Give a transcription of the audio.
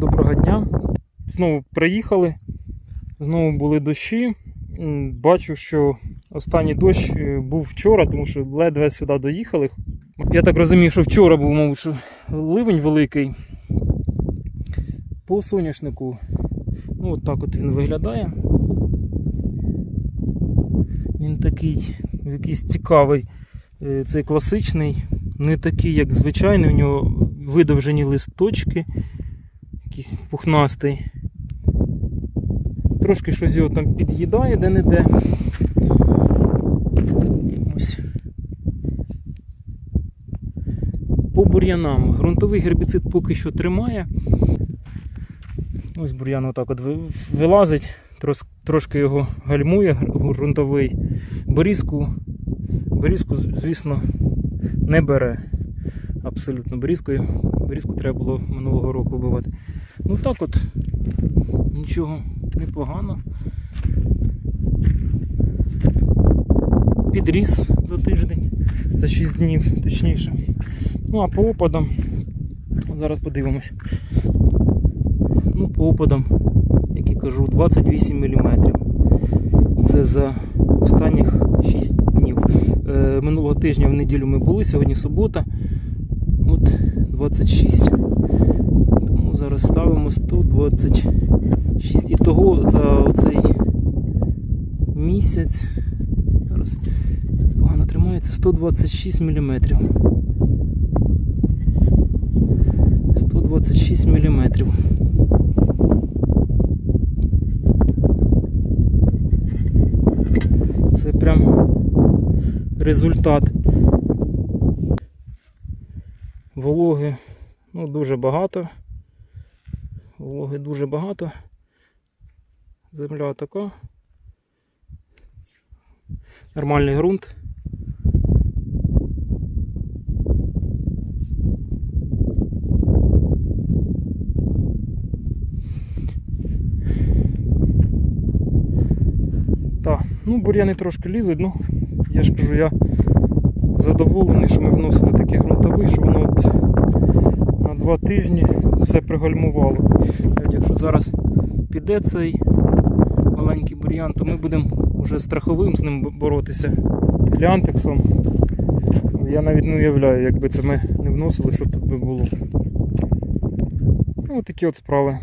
Доброго дня. Знову приїхали, знову були дощі. Бачу, що останній дощ е, був вчора, тому що ледве сюди доїхали. Я так розумію, що вчора був, мабуть, ливень великий. По соняшнику. Ну, от так от він виглядає. Він такий якийсь цікавий. Е, Цей класичний, не такий, як звичайний, у нього видовжені листочки, якийсь пухнастий. Трошки щось його там під'їдає де-не-де. По бур'янам. Грунтовий гербіцид поки що тримає. Ось бур'ян отак от вилазить, трошки його гальмує гр- ґрунтовий. Борізку, борізку, звісно, не бере. Абсолютно борізкою. Борізку треба було минулого року вбивати. Ну так от, нічого непогано. Підріс за тиждень, за 6 днів, точніше. Ну а по опадам, зараз подивимось. Ну, по опадам, як і кажу, 28 мм. Це за останніх 6 днів. Е, минулого тижня в неділю ми були, сьогодні субота. От 26. Тому зараз ставимо 126. І того за цей місяць. Зараз погано тримається 126 мм. 126 мм. Це прям результат. Вологи ну, дуже багато. Вологи дуже багато. Земля така. Нормальний ґрунт. Так, ну бур'яни трошки лізуть, ну я ж кажу, я задоволений, що ми вносили такий ґрунтовий, що воно от на два тижні все пригальмувало. Якщо зараз піде цей маленький бур'ян, то ми будемо вже страховим з ним боротися. Глянтексом. Я навіть не уявляю, якби це ми не вносили, що тут би було. Ну, такі от справи.